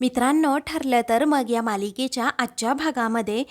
मित्रांनो ठरलं तर मग या मालिकेच्या आजच्या भागामध्ये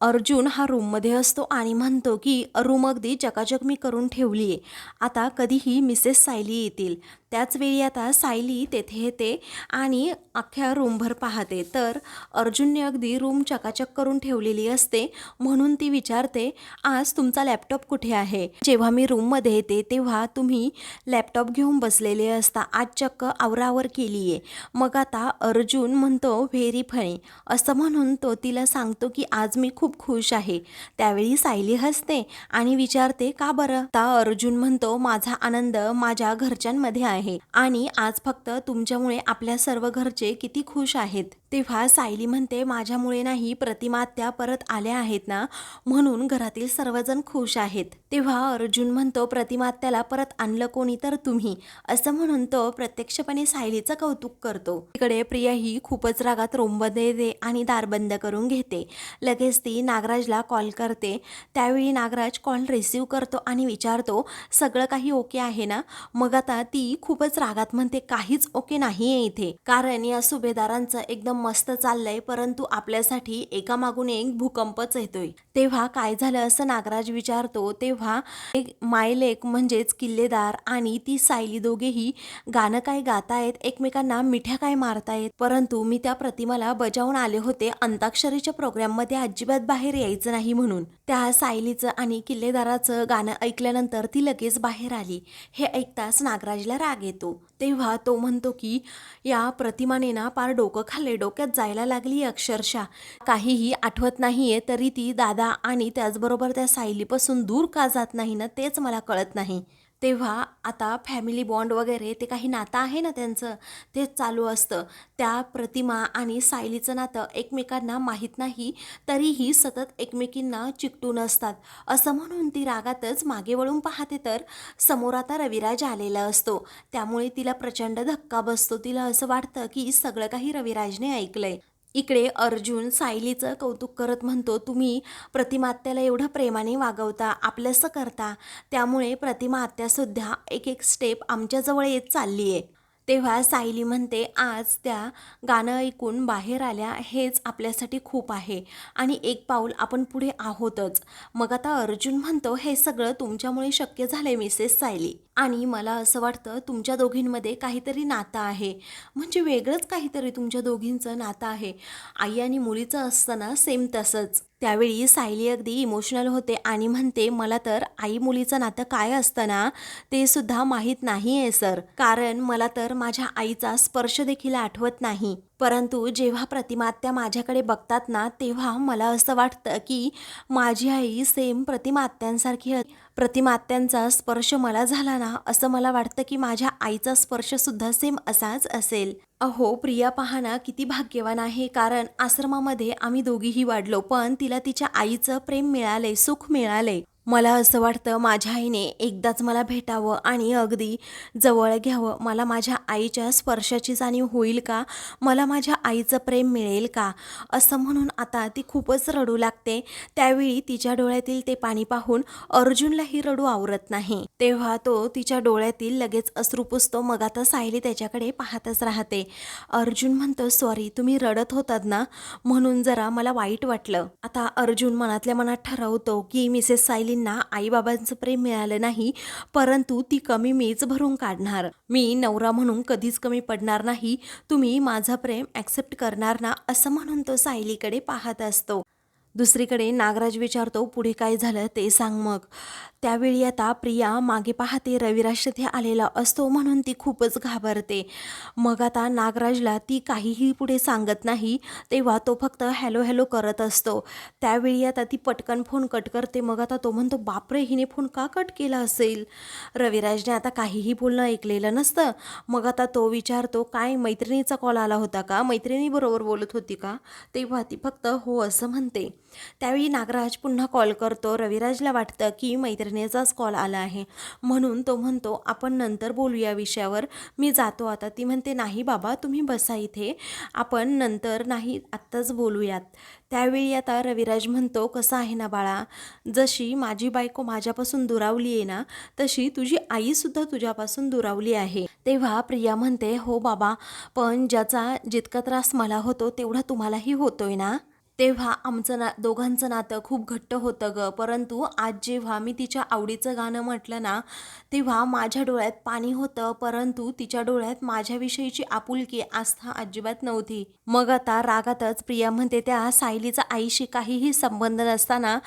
अर्जुन हा रूममध्ये असतो आणि म्हणतो की रूम अगदी चकाचक मी करून ठेवली आहे आता कधीही मिसेस सायली येतील. त्याचवेळी आता सायली तेथे येते आणि अख्ख्या रूमभर पाहते. तर अर्जुनने अगदी रूम चकाचक करून ठेवलेली असते. म्हणून ती विचारते आज तुमचा लॅपटॉप कुठे आहे? जेव्हा मी रूममध्ये येते तेव्हा तुम्ही लॅपटॉप घेऊन बसलेले असता. आज चक्क आवरावर केली आहे मग आता अर्जुन म्हणतो व्हेरी फणी असं म्हणून तो तिला सांगतो की आज मी खूप खुश आहे. त्यावेळी सायली हसते आणि विचारते का बरं? आता अर्जुन म्हणतो माझा आनंद माझ्या घरच्यांमध्ये आहे. आणि आज फक्त तुमच्यामुळे आपल्या सर्व घरचे किती खुश आहेत. तेव्हा सायली म्हणते माझ्यामुळे नाही प्रतिमा त्या परत आल्या आहेत ना? म्हणून घरातील सर्वजण खुश आहेत. तेव्हा अर्जुन म्हणतो प्रतिमा त्याला परत आणलं कोणी तर तुम्ही? असं म्हणून तो प्रत्यक्षपणे सायलीचं कौतुक करतो. तिकडे प्रिया ही खूपच रागात रोंब देते आणि दार बंद करून घेते. लगेच ती नागराजला कॉल करते. त्यावेळी नागराज कॉल रिसीव करतो आणि विचारतो सगळं काही ओके आहे ना? मग आता ती खूपच रागात म्हणते काहीच ओके नाही आहे इथे. कारण या सुभेदारांचं एकदम मस्त चाललंय परंतु आपल्यासाठी एकामागून एक भूकंपच येतोय. तेव्हा काय झालं असं नागराज विचारतो तेव्हा एक मायलेक म्हणजेच किल्लेदार आणि ती सायली दोघेही गाणं काय गातायत एकमेकांना मिठ्या काय मारतायत परंतु मी त्या प्रतिमाला बजावून आले होते अंताक्षरीच्या प्रोग्राममध्ये अजिबात बाहेर यायचं नाही म्हणून. त्या सायलीचं आणि किल्लेदाराचं गाणं ऐकल्यानंतर ती लगेच बाहेर आली. हे ऐकताच नागराजला राग येतो. तेव्हा तो म्हणतो की या प्रतिमाने ना पार डोकं खाल्ले डोक्यात जायला लागली अक्षरशः. काहीही आठवत नाहीये तरी ती दादा आणि त्याचबरोबर त्या सायलीपासून दूर का जात नाही ना तेच मला कळत नाही. तेव्हा आता फॅमिली बॉन्ड वगैरे ते काही नातं आहे ना त्यांचं? ते चालू असतं. त्या प्रतिमा आणि सायलीचं नातं एकमेकांना माहीत नाही तरीही सतत एकमेकींना चिकटून असतात. असं म्हणून ती रागातच मागे वळून पाहते तर समोर आता रविराज आलेला असतो. त्यामुळे तिला प्रचंड धक्का बसतो. तिला असं वाटतं की सगळं काही रविराजने ऐकलंय. इकडे अर्जुन सायलीचं कौतुक करत म्हणतो तुम्ही प्रतिमा आत्याला एवढं प्रेमाने वागवता आपलंसं करता त्यामुळे प्रतिमा आत्यासुद्धा एक एक स्टेप आमच्याजवळ येत चालली आहे तेव्हा सायली म्हणते आज त्या गाणं ऐकून बाहेर आल्या हेच आपल्यासाठी खूप आहे आणि एक पाऊल आपण पुढे आहोतच. मग आता अर्जुन म्हणतो हे सगळं तुमच्यामुळे शक्य झालंय मिसेस सायली. आणि मला असं वाटतं तुमच्या दोघींमध्ये काहीतरी नातं आहे. म्हणजे वेगळंच काहीतरी तुमच्या दोघींचं नातं आहे. आई आणि मुलीचं असतं ना सेम तसंच. त्यावेळी सायली अगदी इमोशनल होते आणि म्हणते मला तर आई मुलीचं नातं काय असतं ना ते सुद्धा माहीत नाही आहे सर. कारण मला तर माझ्या आईचा स्पर्श देखील आठवत नाही. परंतु जेव्हा प्रतिमात्या माझ्याकडे बघतात ना तेव्हा मला असं वाटतं की माझी आई सेम प्रतिमात्यांसारखी प्रतिमात्यांचा स्पर्श मला झाला ना असं मला वाटतं की माझ्या आईचा स्पर्शसुद्धा सेम असाच असेल. अहो प्रिया पाहना किती भाग्यवान आहे. कारण आश्रमामध्ये आम्ही दोघीही वाढलो पण तिला तिच्या आईचं प्रेम मिळाले सुख मिळाले मला असं वाटतं माझ्या आईने एकदाच मला भेटावं आणि अगदी जवळ घ्यावं. मला माझ्या आईच्या स्पर्शाची जाणीव होईल का? मला माझ्या आईचं प्रेम मिळेल का? असं म्हणून आता ती खूपच रडू लागते. त्यावेळी तिच्या डोळ्यातील ते पाणी पाहून अर्जुनलाही रडू आवरत नाही. तेव्हा तो तिच्या डोळ्यातील लगेच अश्रू पुसतो मग आता सायली त्याच्याकडे पाहतच राहते. अर्जुन म्हणतो सॉरी तुम्ही रडत होतात ना? म्हणून जरा मला वाईट वाटलं. आता अर्जुन मनातल्या मनात ठरवतो की मिसेस सायली सायलींना आईबाबांचं प्रेम मिळालं नाही परंतु ती कमी मीच भरून काढणार. मी नवरा म्हणून कधीच कमी पडणार नाही तुम्ही माझं प्रेम ॲक्सेप्ट करणार ना असं म्हणून तो सायलीकडे पाहत असतो. दुसरीकडे नागराज विचारतो पुढे काय झालं ते सांग मग. त्यावेळी आता प्रिया मागे पाहते रविराज तिथे आलेला असतो म्हणून ती खूपच घाबरते. मग आता नागराजला ती काहीही पुढे सांगत नाही तेव्हा तो फक्त हॅलो हॅलो करत असतो. त्यावेळी आता ती पटकन फोन कट करते मग आता तो म्हणतो बापरे हिने फोन का कट केला असेल? रविराजने आता काहीही बोलणं ऐकलेलं नसतं. मग आता तो विचारतो काय मैत्रिणीचा कॉल आला होता का? मैत्रिणीबरोबर बोलत होती का? तेव्हा ती फक्त हो असं म्हणते. त्यावेळी नागराज पुन्हा कॉल करतो. रविराजला वाटतं की मैत्रिणीचाच कॉल आला आहे. म्हणून तो म्हणतो आपण नंतर बोलू या विषयावर. मी जातो आता. ती म्हणते नाही बाबा तुम्ही बसा इथे. आपण नंतर नाही आत्ताच बोलूयात. त्यावेळी आता रविराज म्हणतो कसं आहे ना बाळा? जशी माझी बायको माझ्यापासून दुरावली आहे ना तशी तुझी आईसुद्धा तुझ्यापासून दुरावली आहे. तेव्हा प्रिया म्हणते हो बाबा पण ज्याचा जितका त्रास मला होतो तेवढा तुम्हालाही होतोय ना? तेव्हा आमचं ना दोघांचं नातं खूप घट्ट होतं ग. परंतु आज जेव्हा मी तिच्या आवडीचं गाणं म्हटलं ना तेव्हा माझ्या डोळ्यात पाणी होतं. परंतु तिच्या डोळ्यात माझ्याविषयीची आपुलकी आस्था अजिबात नव्हती. मग आता रागातच प्रिया म्हणते त्या सायलीचा आईशी काहीही संबंध नसताना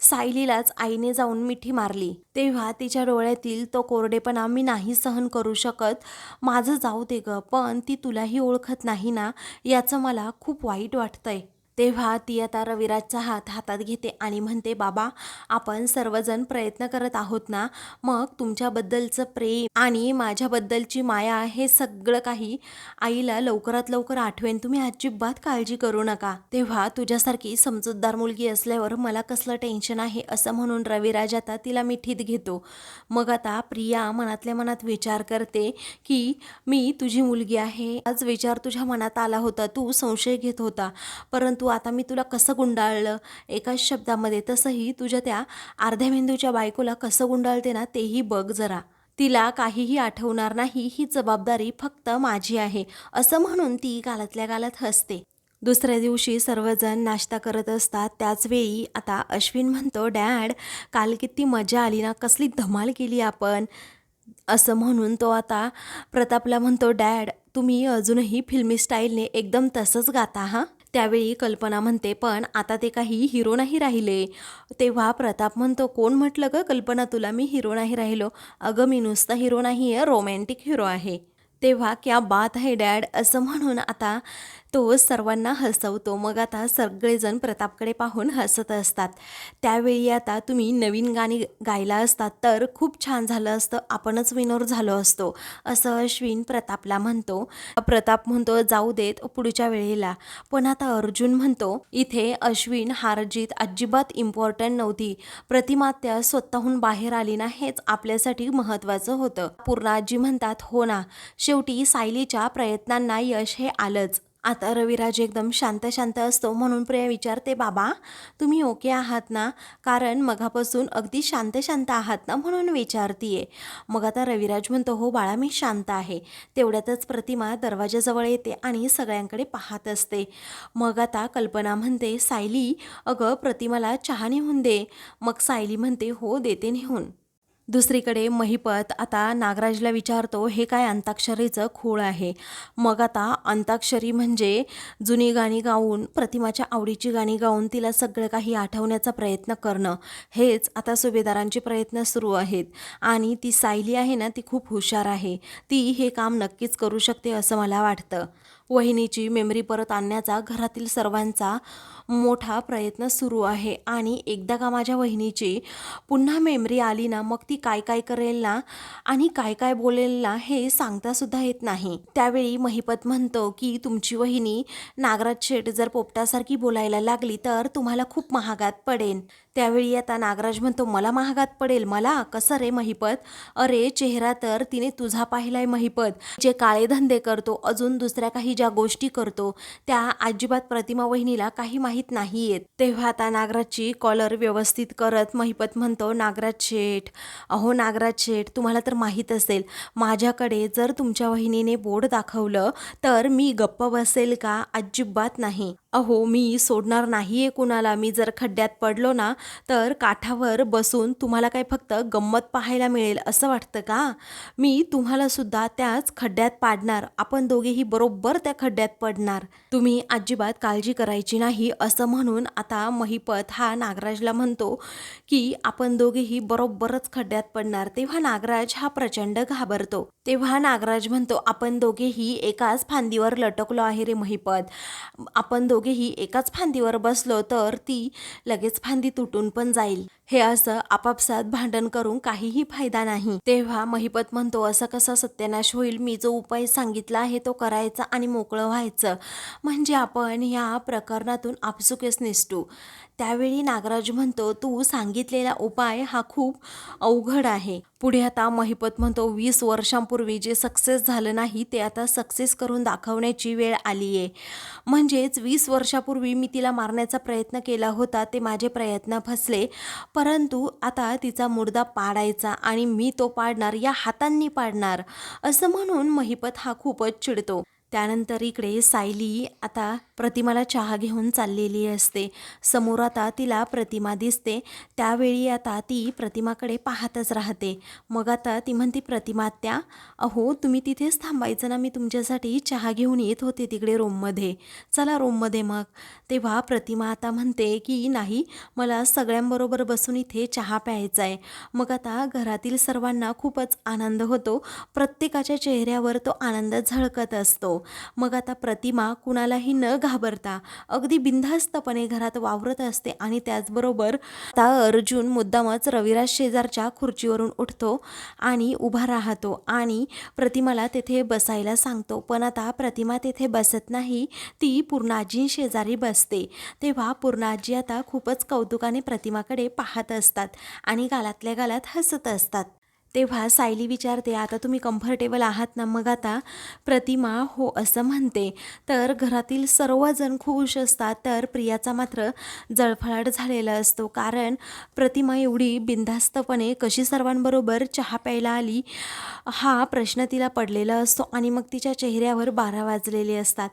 सायलीलाच आईने जाऊन मिठी मारली. तेव्हा तिच्या डोळ्यातील तो कोरडेपणा मी नाही सहन करू शकत. माझं जाऊ दे ग पण ती तुलाही ओळखत नाही ना याचं मला खूप वाईट वाटतंय. तेव्हा ती आता रविराजचा हात हातात घेते आणि म्हणते बाबा आपण सर्वजण प्रयत्न करत आहोत ना? मग तुमच्याबद्दलचं प्रेम आणि माझ्याबद्दलची माया हे सगळं काही आईला लवकरात लवकर आठवेन. तुम्ही अजिबात काळजी करू नका. तेव्हा तुझ्यासारखी समजूतदार मुलगी असल्यावर मला कसलं टेन्शन आहे असं म्हणून रविराज आता तिला मिठीत घेतो. मग आता प्रिया मनातल्या मनात विचार करते की मी तुझी मुलगी आहे. आज विचार तुझ्या मनात आला होता. तू संशय घेत होता. परंतु आता मी तुला कसं गुंडाळलं? एकाच शब्दामध्ये तसंही तुझ्या त्या अर्ध्या मेंदूच्या बायकोला कसं गुंडाळते ना तेही बघ जरा. तिला काहीही आठवणार नाही ही जबाबदारी फक्त माझी आहे असं म्हणून ती गालातल्या गालात हसते. दुसऱ्या दिवशी सर्वजण नाश्ता करत असतात त्याचवेळी आता अश्विन म्हणतो डॅड काल किती मजा आली ना कसली धमाल केली आपण. असं म्हणून तो आता प्रतापला म्हणतो डॅड तुम्ही अजूनही फिल्मी स्टाईलने एकदम तसंच गाता हां? त्यावेळी कल्पना म्हणते पण आता ते काही हिरो नाही राहिले. तेव्हा प्रताप म्हणतो कोण म्हटलं ग कल्पना तुला? मी हिरो नाही राहिलो. अगं मी नुसता हिरो नाही आहे रोमॅन्टिक हिरो आहे. तेव्हा क्या बात आहे डॅड असं म्हणून आता तो सर्वांना हसवतो. मग आता सगळेजण प्रतापकडे पाहून हसत असतात. त्यावेळी आता तुम्ही नवीन गाणी गायला असतात तर खूप छान झालं असतं. आपणच विनोर झालो असतो. असं अश्विन प्रतापला म्हणतो. प्रताप म्हणतो जाऊ देत पुढच्या वेळेला. पण आता अर्जुन म्हणतो इथे अश्विन हारजीत अजिबात इम्पॉर्टंट नव्हती. प्रतिमा त्या स्वतःहून बाहेर आली ना हेच आपल्यासाठी महत्त्वाचं होतं. पूर्णाजी म्हणतात हो ना. शेवटी सायलीच्या प्रयत्नांना यश हे आलंच. आता रविराज एकदम शांत शांत असतो म्हणून प्रिया विचारते बाबा तुम्ही ओके आहात ना? कारण मगापासून अगदी शांत शांत आहात ना? म्हणून विचारतीये. मग आता रविराज म्हणतो हो बाळा मी शांत आहे. तेवढ्यातच प्रतिमा दरवाजाजवळ येते आणि सगळ्यांकडे पाहत असते. मग आता कल्पना म्हणते सायली अगं प्रतिमाला चहा नेऊन दे. मग सायली म्हणते हो देते नेऊन. दुसरीकडे महिपत आता नागराजला विचारतो हे काय अंताक्षरीचं खूळ आहे? मग आता अंताक्षरी म्हणजे जुनी गाणी गाऊन प्रतिमाच्या आवडीची गाणी गाऊन तिला सगळं काही आठवण्याचा प्रयत्न करणं. हेच आता सुभेदारांचे प्रयत्न सुरू आहेत. आणि ती सायली आहे ना ती खूप हुशार आहे. ती हे काम नक्कीच करू शकते असं मला वाटतं. वहिनीची मेमरी परत आणण्याचा घरातील सर्वांचा मोठा प्रयत्न सुरू आहे. आणि एकदा का माझ्या वहिनीची पुन्हा मेमरी आली ना मग ती काय काय करेल ना आणि काय काय बोलेल ना हे सांगतासुद्धा येत नाही. त्यावेळी महिपत म्हणतो की तुमची वहिनी नागराज शेठ जर पोपटासारखी बोलायला लागली तर तुम्हाला खूप महागात पडेल. त्यावेळी आता नागराज म्हणतो मला महागात पडेल? मला? कसं रे महिपत? अरे चेहरा तर तिने तुझा पाहिलाय महिपत. जे काळे धंदे करतो अजून दुसऱ्या काही ज्या गोष्टी करतो त्या अजिबात प्रतिमा वहिनीला काही माहिती नाही येत तेव्हा आता नागराजची कॉलर व्यवस्थित करत महिपत म्हणतो नागराज शेठ अहो नागराज शेठ तुम्हाला तर माहीत असेल माझ्याकडे जर तुमच्या वहिनीने बोर्ड दाखवलं तर मी गप्प बसेल का? अजिबात नाही. अहो मी सोडणार नाही आहे कुणाला. मी जर खड्ड्यात पडलो ना तर काठावर बसून तुम्हाला काय फक्त गंमत पाहायला मिळेल असं वाटतं का? मी तुम्हालासुद्धा त्याच खड्ड्यात पाडणार. आपण दोघेही बरोबर त्या खड्ड्यात पडणार. तुम्ही अजिबात काळजी करायची नाही असं म्हणून आता महिपत हा नागराजला म्हणतो की आपण दोघेही बरोबरच खड्ड्यात पडणार. तेव्हा नागराज हा प्रचंड घाबरतो. तेव्हा नागराज म्हणतो आपण दोघेही एकाच फांदीवर लटकलो आहे रे महिपत. आपण दोघे दोघेही एकाच फांदीवर बसलो तर ती लगेच फांदी तुटून पण जाईल. हे असं आपापसात भांडण करून काहीही फायदा नाही. तेव्हा महिपत म्हणतो असं कसा सत्यानाश होईल? मी जो उपाय सांगितला आहे तो करायचा आणि मोकळं व्हायचं. म्हणजे आपण ह्या प्रकरणातून आपसुकेच निसटू. त्यावेळी नागराज म्हणतो तू सांगितलेला उपाय हा खूप अवघड आहे. पुढे आता महिपत म्हणतो वीस वर्षांपूर्वी जे सक्सेस झालं नाही ते आता सक्सेस करून दाखवण्याची वेळ आली आहे म्हणजेच वीस वर्षापूर्वी मी तिला मारण्याचा प्रयत्न केला होता ते माझे प्रयत्न फसले. परंतु आता तिचा मुर्दा पाडायचा आणि मी तो पाडणार या हातांनी पाडणार असं म्हणून महिपत हा खूपच चिडतो. त्यानंतर इकडे सायली आता प्रतिमाला चहा घेऊन चाललेली असते. समोर आता तिला प्रतिमा दिसते. त्यावेळी आता ती प्रतिमाकडे पाहतच राहते. मग आता ती म्हणते प्रतिमा त्या अहो तुम्ही तिथेच थांबायचं ना? मी तुमच्यासाठी चहा घेऊन येत होते तिकडे रूममध्ये चला रूममध्ये मग. तेव्हा प्रतिमा आता म्हणते की नाही मला सगळ्यांबरोबर बसून इथे चहा प्यायचा आहे मग आता घरातील सर्वांना खूपच आनंद होतो. प्रत्येकाच्या चेहऱ्यावर तो आनंद झळकत असतो. मग आता प्रतिमा कुणालाही न घाबरता अगदी बिनधास्तपणे घरात वावरत असते आणि त्याचबरोबर आता अर्जुन मुद्दामच रविराज शेजारच्या खुर्चीवरून उठतो आणि उभा राहतो आणि प्रतिमाला तेथे बसायला सांगतो. पण आता प्रतिमा तेथे बसत नाही ती पूर्णाजी शेजारी बसते. तेव्हा पूर्णाजी आता खूपच कौतुकाने प्रतिमाकडे पाहत असतात आणि गालातल्या गालात हसत असतात. तेव्हा सायली विचारते आता तुम्ही कम्फर्टेबल आहात ना? मग आता प्रतिमा हो असं म्हणते. तर घरातील सर्वजण खुश असतात. तर प्रियाचा मात्र जळफळाट झालेला असतो. कारण प्रतिमा एवढी बिनधास्तपणे कशी सर्वांबरोबर चहा प्यायला आली हा प्रश्न तिला पडलेला असतो आणि मग तिच्या चेहऱ्यावर बारा वाजलेले असतात.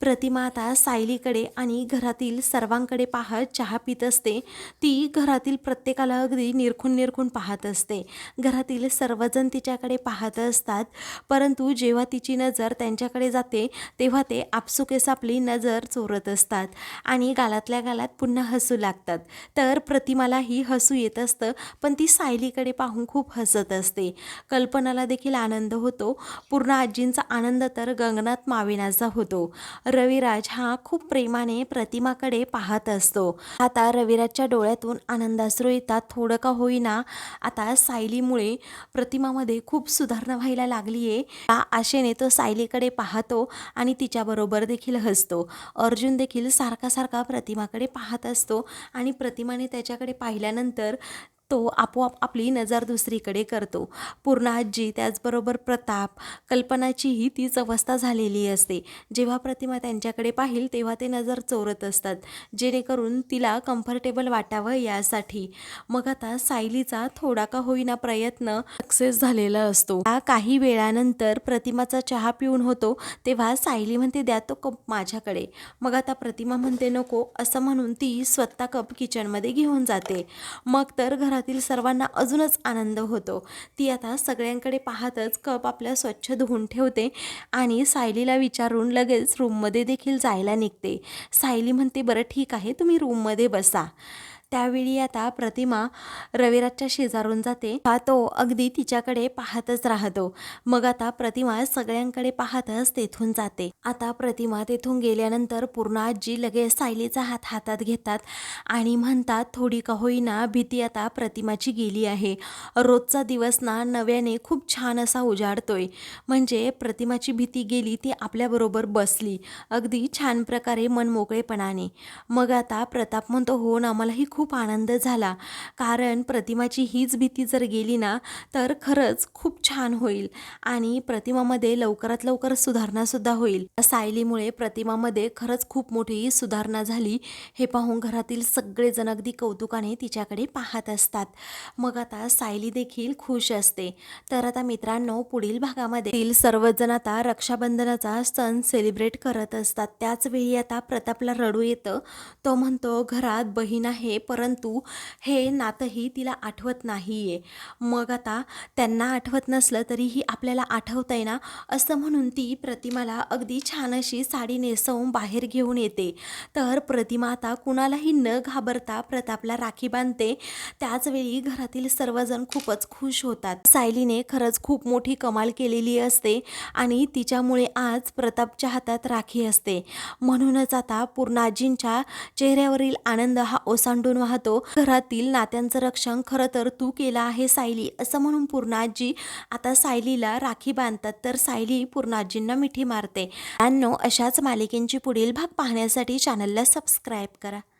प्रतिमा आता सायलीकडे आणि घरातील सर्वांकडे पाहत चहा पित असते. ती घरातील प्रत्येकाला अगदी निरखून निरखून पाहत असते. घरातील सर्वजण तिच्याकडे पाहत असतात. परंतु जेव्हा तिची नजर त्यांच्याकडे जाते तेव्हा ते आपसुकेस आपली नजर चोरत असतात आणि गालातल्या गालात पुन्हा हसू लागतात. तर प्रतिमालाही हसू येत असतं पण ती सायलीकडे पाहून खूप हसत असते. कल्पनाला देखील आनंद होतो. पूर्ण आजींचा आनंद तर गंगनाथ मावेनाचा होतो. रविराज हा खूप प्रेमाने प्रतिमाकडे पाहत असतो. आता रविराजच्या डोळ्यातून आनंदाश्रू येतात. थोडं का होईना आता सायलीमुळे प्रतिमामध्ये खूप सुधारणा व्हायला लागली आहे. त्या आशेने तो सायलीकडे पाहतो आणि तिच्याबरोबर देखील हसतो. अर्जुन देखील सारखा सारखा प्रतिमाकडे पाहत असतो आणि प्रतिमाने त्याच्याकडे पाहिल्यानंतर तो आपोआप आपली नजर दुसरीकडे करतो. पूर्ण आजी त्याचबरोबर प्रताप कल्पनाचीही तीच अवस्था झालेली असते. जेव्हा प्रतिमा त्यांच्याकडे पाहिल तेव्हा ते नजर चोरत असतात जेणेकरून तिला कम्फर्टेबल वाटावं यासाठी. मग आता सायलीचा थोडा का होईना प्रयत्न सक्सेस झालेला असतो. काही वेळानंतर प्रतिमाचा चहा पिऊन होतो तेव्हा सायली म्हणते द्या तो कप माझ्याकडे. मग आता प्रतिमा म्हणते नको असं म्हणून ती स्वतः कप किचनमध्ये घेऊन जाते. मग तर घरा घरातील सर्वांना अजूनच आनंद होतो. ती आता सगळ्यांकडे पाहतच कप आपल्या स्वच्छ धुवून ठेवते आणि सायलीला विचारून लगेच रूममध्ये देखील जायला निघते. सायली म्हणते बरं ठीक आहे तुम्ही रूममध्ये बसा. त्यावेळी आता प्रतिमा रविराजच्या शेजारून जाते. हा तो अगदी तिच्याकडे पाहतच राहतो. मग आता प्रतिमा सगळ्यांकडे पाहतच तेथून जाते. आता प्रतिमा तेथून गेल्यानंतर पूर्ण आजी लगेच सायलीचा हात हातात घेतात आणि म्हणतात थोडी का होईना भीती आता प्रतिमाची गेली आहे. रोजचा दिवस ना नव्याने खूप छान असा उजाडतोय. म्हणजे प्रतिमाची भीती गेली ती आपल्याबरोबर बसली. अगदी छान प्रकारे मनमोकळेपणाने मग आता प्रताप म्हणतो हो ना मलाही खूप आनंद झाला. कारण प्रतिमाची हीच भीती जर गेली ना तर खरंच खूप छान होईल आणि प्रतिमामध्ये लवकरात लवकर सुधारणासुद्धा होईल. सायलीमुळे प्रतिमामध्ये खरंच खूप मोठी सुधारणा झाली. हे पाहून घरातील सगळेजण अगदी कौतुकाने तिच्याकडे पाहत असतात. मग आता सायली देखील खुश असते. तर आता मित्रांनो पुढील भागामध्ये सर्वजण आता रक्षाबंधनाचा सण सेलिब्रेट करत असतात. त्याचवेळी आता प्रतापला रडू येतं. तो म्हणतो घरात बहीण आहे परंतु हे नातंही तिला आठवत नाही आहे मग आता त्यांना आठवत नसलं तरीही आपल्याला आठवतंय ना असं म्हणून ती प्रतिमाला अगदी छान अशी साडी नेसवून बाहेर घेऊन येते. तर प्रतिमा आता कुणालाही न घाबरता प्रतापला राखी बांधते. त्याचवेळी घरातील सर्वजण खूपच खुश होतात. सायलीने खरंच खूप मोठी कमाल केलेली असते आणि तिच्यामुळे आज प्रतापच्या हातात राखी असते. म्हणूनच आता पूर्णाजींच्या चेहऱ्यावरील आनंद हा ओसांडून रडून वाहतो घरातील नात्यांचं रक्षण खरं तर तू केलं आहे सायली असं म्हणून पूर्णाजी आता सायलीला राखी बांधतात तर सायली पूर्णाजींना मिठी मारते. त्यांनो अशाच मालिकेंची पुढील भाग पाहण्यासाठी चॅनलला सबस्क्राईब करा.